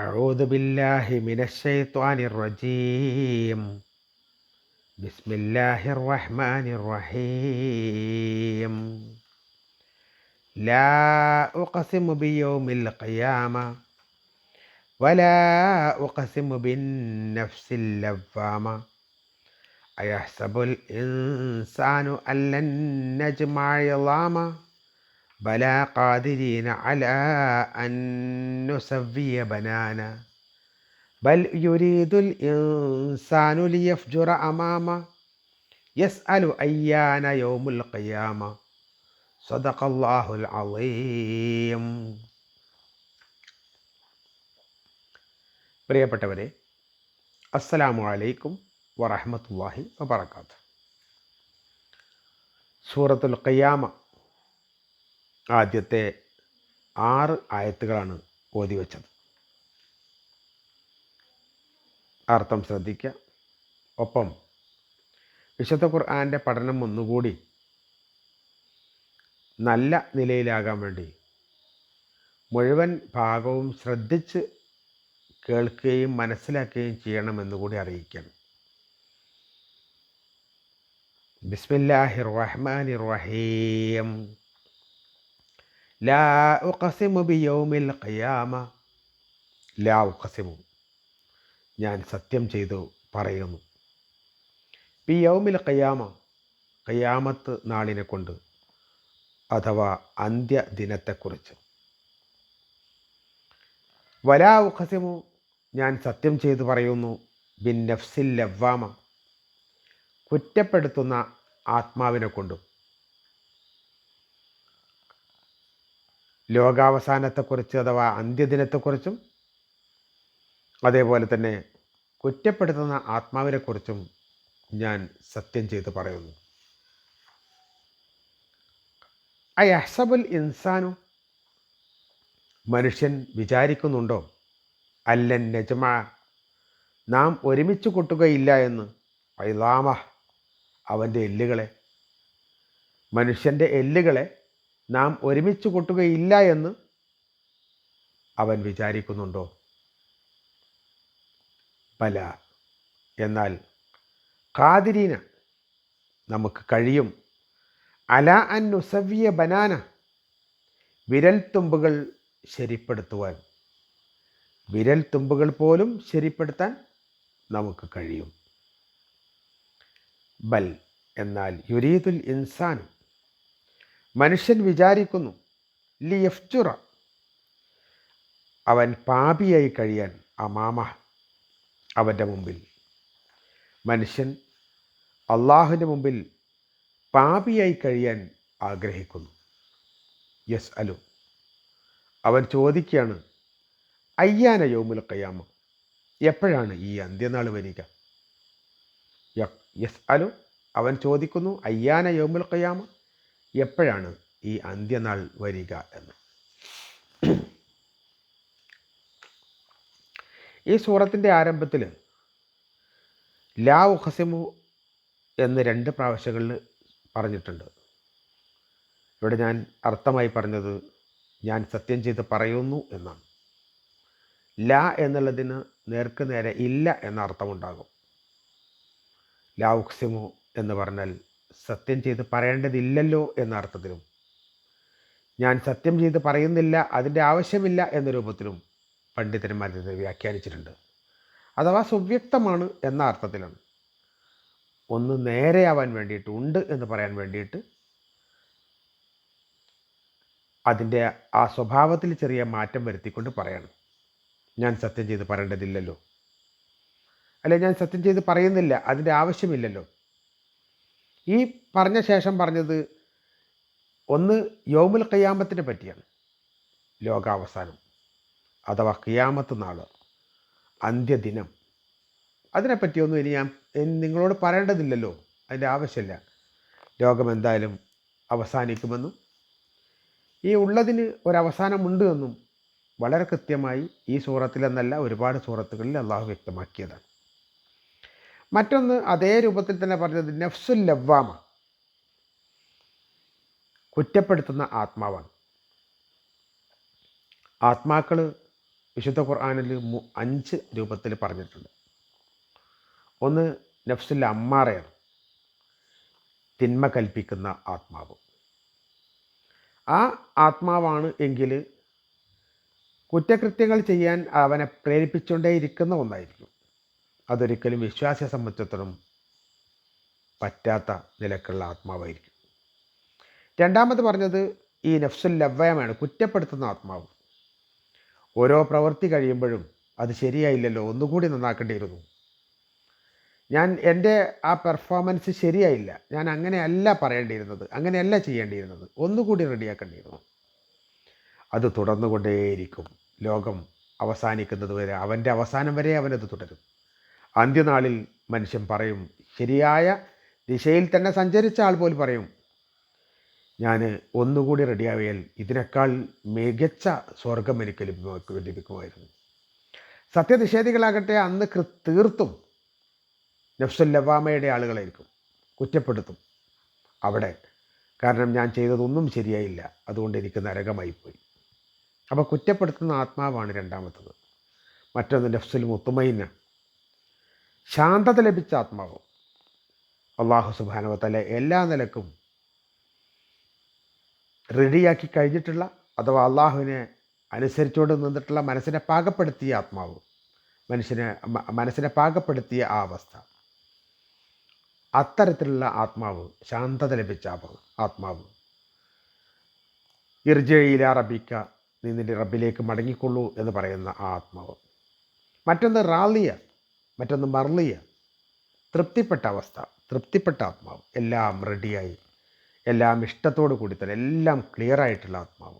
أعوذ بالله من الشيطان الرجيم. بسم الله الرحمن الرحيم. لا أقسم بيوم القيامة ولا أقسم بالنفس اللوامة. أيحسب الإنسان أن لن نجمع عظامه؟ بلى قادرين على أن نسوي بنانا بل يريد الإنسان ليفجر أمامه يسأل أيان يوم القيامة صدق الله العظيم പ്രിയപ്പെട്ടവരെ അസ്സലാമു അലൈക്കും വറഹമത്തല്ലാഹി വബർക്കാത്തു സൂറത്തുൽ ഖിയാമ ആദ്യത്തെ ആറ് ആയത്തുകളാണ് ഓതി വച്ചത്. അർത്ഥം ശ്രദ്ധിക്കുക ഒപ്പം വിശുദ്ധ ഖുർആാന്റെ പഠനം ഒന്നുകൂടി നല്ല നിലയിലാകാൻ വേണ്ടി മുഴുവൻ ഭാഗവും ശ്രദ്ധിച്ച് കേൾക്കുകയും മനസ്സിലാക്കുകയും ചെയ്യണമെന്ന് കൂടി അറിയിക്കണം ബിസ്മില്ലാഹിർ റഹ്മാൻ റഹീം. ലാ ഉഖസിമു ബിയൗമിൽ ഖിയാമ ലാ ഉഖസിമു ഞാൻ സത്യം ചെയ്തു പറയുന്നു. ബിയൗമിൽ ഖിയാമ ഖിയാമത്ത് നാളിനെ കൊണ്ട് അഥവാ അന്ത്യദിനത്തെക്കുറിച്ച് വലാ ഉഖസിമു ഞാൻ സത്യം ചെയ്തു പറയുന്നു. ബിൻ നഫ്സിൽ ലവ്വാമ. കുറ്റപ്പെടുത്തുന്ന ആത്മാവിനെ കൊണ്ടും. ലോകാവസാനത്തെക്കുറിച്ച് അഥവാ അന്ത്യദിനത്തെക്കുറിച്ചും അതേപോലെ തന്നെ കുറ്റപ്പെടുത്തുന്ന ആത്മാവിനെക്കുറിച്ചും ഞാൻ സത്യം ചെയ്ത് പറയുന്നു. ഐ അഹ്സബുൽ ഇൻസാനു. മനുഷ്യൻ വിചാരിക്കുന്നുണ്ടോ? അല്ലൻ നജ്മ. നാം ഒരുമിച്ച് കൂട്ടുകയില്ല എന്ന് ഐലാമ അവന്റെ എല്ലുകളെ മനുഷ്യന്റെ എല്ലുകളെ നാം ഒരുമിച്ച് കൊട്ടുകയില്ല എന്ന് അവൻ വിചാരിക്കുന്നുണ്ടോ? പല. എന്നാൽ കാതിരീന നമുക്ക് കഴിയും. അല അൻ ബനാന. വിരൽത്തുമ്പുകൾ ശരിപ്പെടുത്തുവാൻ. വിരൽത്തുമ്പുകൾ പോലും ശരിപ്പെടുത്താൻ നമുക്ക് കഴിയും. ബൽ. എന്നാൽ യുരീദുൽ ഇൻസാൻ മനുഷ്യൻ വിചാരിക്കുന്നു ലിയഫ്ചുറ അവൻ പാപിയായി കഴിയാൻ അമാമ അവന്റെ മുമ്പിൽ. മനുഷ്യൻ അള്ളാഹുവിന്റെ മുമ്പിൽ പാപിയായി കഴിയാൻ ആഗ്രഹിക്കുന്നു. യെസ് അലു. അവൻ ചോദിക്കുകയാണ് അയ്യാന യോമുൽ കയ്യാമ എപ്പോഴാണ് ഈ അന്ത്യനാൾ വരിക? യെസ് അലു. അവൻ ചോദിക്കുന്നു അയ്യാന യോമുൽ കയ്യാമ എപ്പോഴാണ് ഈ അന്ത്യനാൾ വരിക എന്ന്? ഈ സൂറത്തിന്റെ ആരംഭത്തിൽ ലാ ഉഹസിമു എന്ന് രണ്ട് പ്രാവശ്യങ്ങളിൽ പറഞ്ഞിട്ടുണ്ട്. ഇവിടെ ഞാൻ അർത്ഥമായി പറഞ്ഞത് ഞാൻ സത്യം ചെയ്ത് പറയുന്നു എന്നാണ്. ല എന്നുള്ളതിന് നേർക്ക് നേരെ ഇല്ല എന്ന അർത്ഥമുണ്ടാകും. ലാ ഉക്സിമു എന്ന് പറഞ്ഞാൽ സത്യം ചെയ്ത് പറയേണ്ടതില്ലല്ലോ എന്ന അർത്ഥത്തിലും ഞാൻ സത്യം ചെയ്ത് പറയുന്നില്ല അതിന്റെ ആവശ്യമില്ല എന്ന രൂപത്തിലും പണ്ഡിതന്മാർ ഇത് വ്യാഖ്യാനിച്ചിട്ടുണ്ട്. അഥവാ സുവ്യക്തമാണ് എന്ന അർത്ഥത്തിലാണ് ഒന്ന് നേരെയാവാൻ വേണ്ടിയിട്ട് ഉണ്ട് എന്ന് പറയാൻ വേണ്ടിയിട്ട് അതിന്റെ ആ സ്വഭാവത്തിൽ ചെറിയ മാറ്റം വരുത്തിക്കൊണ്ട് പറയണം. ഞാൻ സത്യം ചെയ്ത് പറയേണ്ടതില്ലല്ലോ. അല്ലെ ഞാൻ സത്യം ചെയ്ത് പറയുന്നില്ല അതിന്റെ ആവശ്യമില്ലല്ലോ. ഈ പറഞ്ഞ ശേഷം പറഞ്ഞത് ഒന്ന് യോമുൽ കയ്യാമത്തിനെ പറ്റിയാണ്. ലോകാവസാനം. അഥവാ കിയാമത്ത് നാൾ അന്ത്യദിനം. അതിനെപ്പറ്റിയൊന്നും ഇനി ഞാൻ നിങ്ങളോട് പറയേണ്ടതില്ലല്ലോ. അതിന്റെ ആവശ്യമില്ല. ലോകം എന്തായാലും അവസാനിക്കുമെന്നും ഈ ഉള്ളതിന് ഒരവസാനമുണ്ട് എന്നും വളരെ കൃത്യമായി ഈ സൂറത്തിലെന്നല്ല ഒരുപാട് സൂറത്തുകളിൽ അള്ളാഹു വ്യക്തമാക്കിയതാണ്. മറ്റൊന്ന് അതേ രൂപത്തിൽ തന്നെ പറഞ്ഞത് നഫ്സുൽ ലവ്വാമ. കുറ്റപ്പെടുത്തുന്ന ആത്മാവാണ്. ആത്മാക്കൾ വിശുദ്ധ ഖുർആാനിൽ അഞ്ച് രൂപത്തിൽ പറഞ്ഞിട്ടുണ്ട്. ഒന്ന് നഫ്സുൽ അമ്മാറയാണ്. തിന്മ കൽപ്പിക്കുന്ന ആത്മാവ്. ആ ആത്മാവാണ് എങ്കിൽ കുറ്റകൃത്യങ്ങൾ ചെയ്യാൻ അവനെ പ്രേരിപ്പിച്ചുകൊണ്ടേയിരിക്കുന്ന ഒന്നായിരിക്കും. അതൊരിക്കലും വിശ്വാസിയെ സംബന്ധിച്ചിടത്തോളം പറ്റാത്ത നിലക്കുള്ള ആത്മാവായിരിക്കും. രണ്ടാമത് പറഞ്ഞത് ഈ നഫ്സുൽ ലവ്വയമാണ് കുറ്റപ്പെടുത്തുന്ന ആത്മാവ്. ഓരോ പ്രവൃത്തി കഴിയുമ്പോഴും അത് ശരിയായില്ലല്ലോ ഒന്നുകൂടി നന്നാക്കേണ്ടിയിരുന്നു. ഞാൻ എന്റെ ആ പെർഫോമൻസ് ശരിയായില്ല ഞാൻ അങ്ങനെയല്ല പറയേണ്ടിയിരുന്നത് അങ്ങനെയല്ല ചെയ്യേണ്ടിയിരുന്നത് ഒന്നുകൂടി റെഡിയാക്കേണ്ടിയിരുന്നു. അത് തുടർന്നുകൊണ്ടേയിരിക്കും. ലോകം അവസാനിക്കുന്നത് വരെ അവന്റെ അവസാനം വരെ അവനത് തുടരും. അന്ത്യനാളിൽ മനുഷ്യൻ പറയും ശരിയായ ദിശയിൽ തന്നെ സഞ്ചരിച്ച ആൾ പോലും പറയും. ഞാൻ ഒന്നുകൂടി റെഡിയാവിയാൽ ഇതിനേക്കാൾ മികച്ച സ്വർഗം എനിക്ക് ലഭ്യമാക്കുക ലഭിക്കുമായിരുന്നു. സത്യനിഷേധികളാകട്ടെ അന്ന് കൃ തീർത്തും നഫ്സുൽ ലവാമയുടെ ആളുകളായിരിക്കും. കുറ്റപ്പെടുത്തും. അവിടെ കാരണം ഞാൻ ചെയ്തതൊന്നും ശരിയായില്ല. അതുകൊണ്ട് എനിക്ക് നരകമായിപ്പോയി അപ്പോൾ കുറ്റപ്പെടുത്തുന്ന ആത്മാവാണ് രണ്ടാമത്തത്. മറ്റൊന്ന് നഫ്സുൽ മുത്തുമൈന ശാന്തത ലഭിച്ച ആത്മാവ്. അള്ളാഹു സുബാനവത്തല എല്ലാ നിലക്കും റെഡിയാക്കി കഴിഞ്ഞിട്ടുള്ള അഥവാ അള്ളാഹുവിനെ അനുസരിച്ചുകൊണ്ട് നിന്നിട്ടുള്ള മനസ്സിനെ പാകപ്പെടുത്തിയ ആത്മാവ്. മനുഷ്യനെ മനസ്സിനെ പാകപ്പെടുത്തിയ ആ അവസ്ഥ. അത്തരത്തിലുള്ള ആത്മാവ് ശാന്തത ലഭിച്ച ആത്മാവ് ആത്മാവ്. ഇർജയില റബിക്ക നീ നിന്റെ റബ്ബിലേക്ക് മടങ്ങിക്കൊള്ളൂ എന്ന് പറയുന്ന ആ ആത്മാവ്. മറ്റൊന്ന് റാലിയ. മറ്റൊന്ന് മർലിയ തൃപ്തിപ്പെട്ട അവസ്ഥ തൃപ്തിപ്പെട്ട ആത്മാവ്. എല്ലാം റെഡിയായി എല്ലാം ഇഷ്ടത്തോടു കൂടി തന്നെ എല്ലാം ക്ലിയർ ആയിട്ടുള്ള ആത്മാവ്.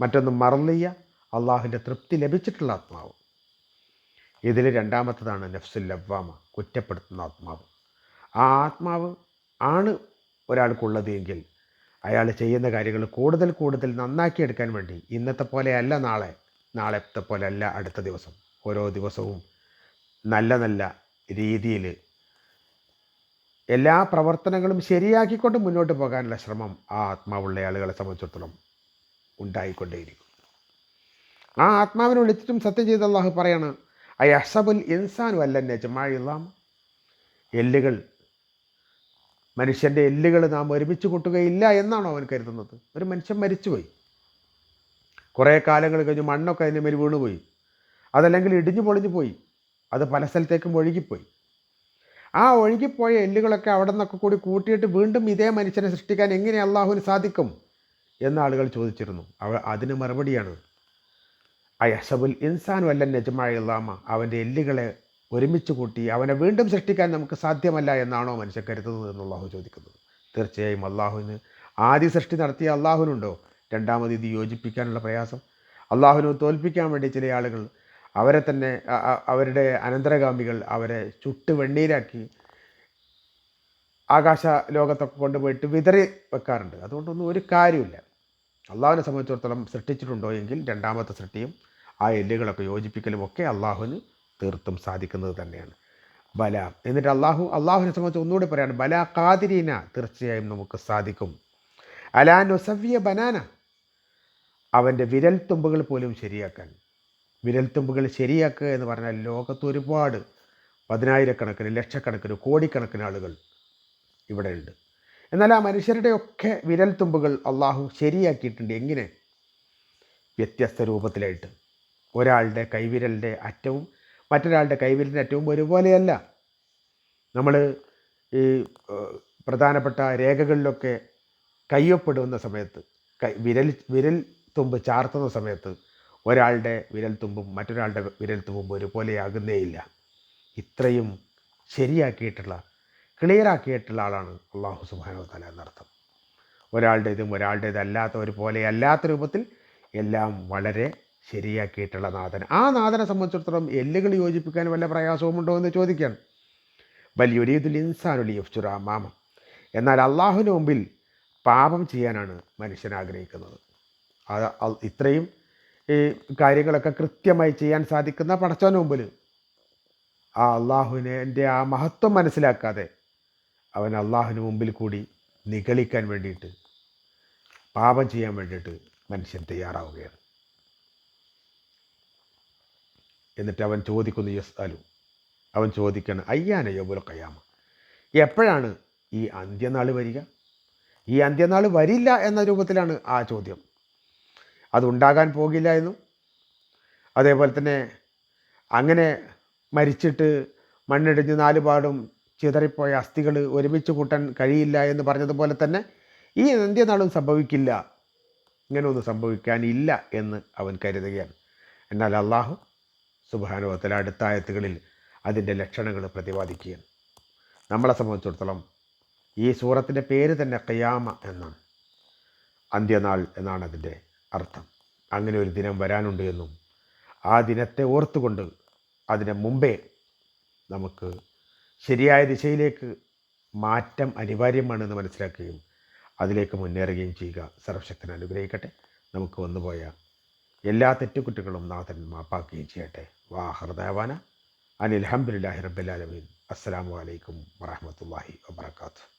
മറ്റൊന്ന് മറലിയ അള്ളാഹുവിന്റെ തൃപ്തി ലഭിച്ചിട്ടുള്ള ആത്മാവ്. ഇതിൽ രണ്ടാമത്തതാണ് നഫ്സുൽ ലവ്വാമ കുറ്റപ്പെടുത്തുന്ന ആത്മാവ്. ആ ആത്മാവ് ആണ് ഒരാൾക്കുള്ളതെങ്കിൽ അയാൾ ചെയ്യുന്ന കാര്യങ്ങൾ കൂടുതൽ കൂടുതൽ നന്നാക്കിയെടുക്കാൻ വേണ്ടി ഇന്നത്തെ പോലെയല്ല നാളെ. നാളത്തെ പോലെയല്ല അടുത്ത ദിവസം. ഓരോ ദിവസവും നല്ല നല്ല രീതിയിൽ എല്ലാ പ്രവർത്തനങ്ങളും ശരിയാക്കിക്കൊണ്ട് മുന്നോട്ട് പോകാനുള്ള ശ്രമം ആ ആത്മാവുള്ള ആളുകളെ സംബന്ധിച്ചിടത്തോളം ഉണ്ടായിക്കൊണ്ടേയിരിക്കും ആ ആത്മാവിനെ വിളിച്ചിട്ടും സത്യം ചെയ്ത അള്ളാഹു പറയാണ് ഐ അസബുൽ ഇൻസാൻ വല്ല നെജമായില്ലാം എല്ലുകൾ മനുഷ്യന്റെ എല്ലുകൾ നാം ഒരുമിച്ച് കൂട്ടുകയില്ല എന്നാണോ അവൻ കരുതുന്നത്? ഒരു മനുഷ്യൻ മരിച്ചുപോയി. കുറേ കാലങ്ങൾ കഴിഞ്ഞ് മണ്ണൊക്കെ അതിന്റെ മേൽ വീണുപോയി. അതല്ലെങ്കിൽ ഇടിഞ്ഞു പൊളിഞ്ഞു പോയി അത് പല സ്ഥലത്തേക്കും ഒഴുകിപ്പോയി. ആ ഒഴുകിപ്പോയ എല്ലുകളൊക്കെ അവിടെ നിന്നൊക്കെ കൂടി കൂട്ടിയിട്ട് വീണ്ടും ഇതേ മനുഷ്യനെ സൃഷ്ടിക്കാൻ എങ്ങനെ അള്ളാഹുവിന് സാധിക്കും എന്ന് ആളുകൾ ചോദിച്ചിരുന്നു. അവ അതിന് മറുപടിയാണ്. അയസബുൽ ഇൻസാൻ വല്ല നെജമായില്ലാമ അവന്റെ എല്ലുകളെ ഒരുമിച്ച് കൂട്ടി അവനെ വീണ്ടും സൃഷ്ടിക്കാൻ നമുക്ക് സാധ്യമല്ല എന്നാണോ മനുഷ്യൻ കരുതുന്നത് എന്ന് അള്ളാഹു ചോദിക്കുന്നത് തീർച്ചയായും അള്ളാഹുവിന് ആദ്യ സൃഷ്ടി നടത്തിയ അള്ളാഹുവിനുണ്ടോ? രണ്ടാമത് ഇത് യോജിപ്പിക്കാനുള്ള പ്രയാസം? അള്ളാഹുവിനെ തോൽപ്പിക്കാൻ വേണ്ടി ചില ആളുകൾ അവരെ തന്നെ അവരുടെ അനന്തരഗാമികൾ അവരെ ചുട്ട് വെണ്ണീരാക്കി ആകാശ ലോകത്തൊക്കെ കൊണ്ടുപോയിട്ട് വിതറി വെക്കാറുണ്ട്. അതുകൊണ്ടൊന്നും ഒരു കാര്യമില്ല അള്ളാഹുവിനെ സംബന്ധിച്ചിടത്തോളം സൃഷ്ടിച്ചിട്ടുണ്ടോ എങ്കിൽ രണ്ടാമത്തെ സൃഷ്ടിയും ആ എല്ലുകളൊക്കെ യോജിപ്പിക്കലും ഒക്കെ അള്ളാഹുവിന് തീർത്തും സാധിക്കുന്നത് തന്നെയാണ്. ബല. എന്നിട്ട് അള്ളാഹു അള്ളാഹുവിനെ സംബന്ധിച്ച് ഒന്നുകൂടി പറയാണ് ബല കാതിരീന തീർച്ചയായും നമുക്ക് സാധിക്കും. അലാ നൊസവ്യ ബനാന. അവന്റെ വിരൽ തുമ്പുകൾ പോലും ശരിയാക്കാൻ. വിരൽ തുമ്പുകൾ ശരിയാക്കുക എന്ന് പറഞ്ഞാൽ ലോകത്ത് ഒരുപാട് പതിനായിരക്കണക്കിന് ലക്ഷക്കണക്കിന് കോടിക്കണക്കിന് ആളുകൾ ഇവിടെയുണ്ട് എന്നാൽ ആ മനുഷ്യരുടെയൊക്കെ വിരൽത്തുമ്പുകൾ അള്ളാഹു ശരിയാക്കിയിട്ടുണ്ട്. എങ്ങനെ? വ്യത്യസ്ത രൂപത്തിലായിട്ട്. ഒരാളുടെ കൈവിരലിന്റെ അറ്റവും മറ്റൊരാളുടെ കൈവിരലിന്റെ അറ്റവും ഒരുപോലെയല്ല. നമ്മൾ ഈ പ്രധാനപ്പെട്ട രേഖകളിലൊക്കെ കയ്യൊപ്പിടുന്ന സമയത്ത് കൈ വിരൽ വിരൽ തുമ്പ് ചാർത്തുന്ന സമയത്ത് ഒരാളുടെ വിരൽത്തുമ്പും മറ്റൊരാളുടെ വിരൽത്തുമ്പും ഒരുപോലെയാകുന്നേയില്ല. ഇത്രയും ശരിയാക്കിയിട്ടുള്ള ക്ലിയറാക്കിയിട്ടുള്ള ആളാണ് അള്ളാഹു സുബാനോ തല എന്നർത്ഥം. ഒരാളുടേതും ഒരു പോലെ അല്ലാത്ത രൂപത്തിൽ എല്ലാം വളരെ ശരിയാക്കിയിട്ടുള്ള നാഥൻ ആ നാഥനെ സംബന്ധിച്ചിടത്തോളം എല്ലുകൾ യോജിപ്പിക്കാൻ വല്ല പ്രയാസവുമുണ്ടോ എന്ന് ചോദിക്കുകയാണ് വലിയൊരീതുൽ ഇൻസാനുലി മാമ എന്നാൽ അള്ളാഹുവിന് മുമ്പിൽ പാപം ചെയ്യാനാണ് മനുഷ്യൻ ആഗ്രഹിക്കുന്നത്. അത് ഇത്രയും ഈ കാര്യങ്ങളൊക്കെ കൃത്യമായി ചെയ്യാൻ സാധിക്കുന്ന പടച്ചവന് മുമ്പിൽ. ആ അള്ളാഹുവിനെ എന്റെ ആ മഹത്വം മനസ്സിലാക്കാതെ അവൻ അള്ളാഹുവിന് മുമ്പിൽ കൂടി നികളിക്കാൻ വേണ്ടിയിട്ട് പാപം ചെയ്യാൻ വേണ്ടിയിട്ട് മനുഷ്യൻ തയ്യാറാവുകയാണ്. എന്നിട്ട് അവൻ ചോദിക്കുന്നു യസ് അലു അവൻ ചോദിക്കണം അയ്യാന യോബുൽ കയ്യാമ എപ്പോഴാണ് ഈ അന്ത്യനാൾ വരിക? ഈ അന്ത്യനാൾ വരില്ല എന്ന രൂപത്തിലാണ് ആ ചോദ്യം. അതുണ്ടാകാൻ പോകില്ല എന്നും. അതേപോലെ തന്നെ അങ്ങനെ മരിച്ചിട്ട് മണ്ണിടിഞ്ഞ് നാലുപാടും ചിതറിപ്പോയ അസ്ഥികൾ ഒരുമിച്ച് കൂട്ടാൻ കഴിയില്ല എന്ന് പറഞ്ഞതുപോലെ തന്നെ ഈ അന്ത്യനാളും സംഭവിക്കില്ല. ഇങ്ങനെ ഒന്നും സംഭവിക്കാനില്ല എന്ന് അവൻ കരുതുകയാണ്. എന്നാൽ അള്ളാഹു സുബാനുഭവത്തിൽ അടുത്ത ആയത്തുകളിൽ അതിന്റെ ലക്ഷണങ്ങൾ പ്രതിപാദിക്കുകയാണ്. നമ്മളെ സംബന്ധിച്ചിടത്തോളം ഈ സൂറത്തിന്റെ പേര് തന്നെ കയ്യാമ എന്നാണ്. അന്ത്യനാൾ എന്നാണ് അതിന്റെ അർത്ഥം. അങ്ങനെ ഒരു ദിനം വരാനുണ്ട് എന്നും ആ ദിനത്തെ ഓർത്തുകൊണ്ട് അതിന് മുമ്പേ നമുക്ക് ശരിയായ ദിശയിലേക്ക് മാറ്റം അനിവാര്യമാണെന്ന് മനസ്സിലാക്കുകയും അതിലേക്ക് മുന്നേറുകയും ചെയ്യുക. സർവശക്തൻ അനുഗ്രഹിക്കട്ടെ. നമുക്ക് വന്നുപോയ എല്ലാ തെറ്റുകുറ്റങ്ങളും നാഥൻ മാപ്പാക്കുകയും ചെയ്യട്ടെ. വാഹൃദാവാന അനിൽ അഹമ്മദില്ലാഹി റബ്ബുലാലമീൻ അസ്സാം വലൈക്കും വറഹമത്തല്ലാഹി വാബർക്കാത്തു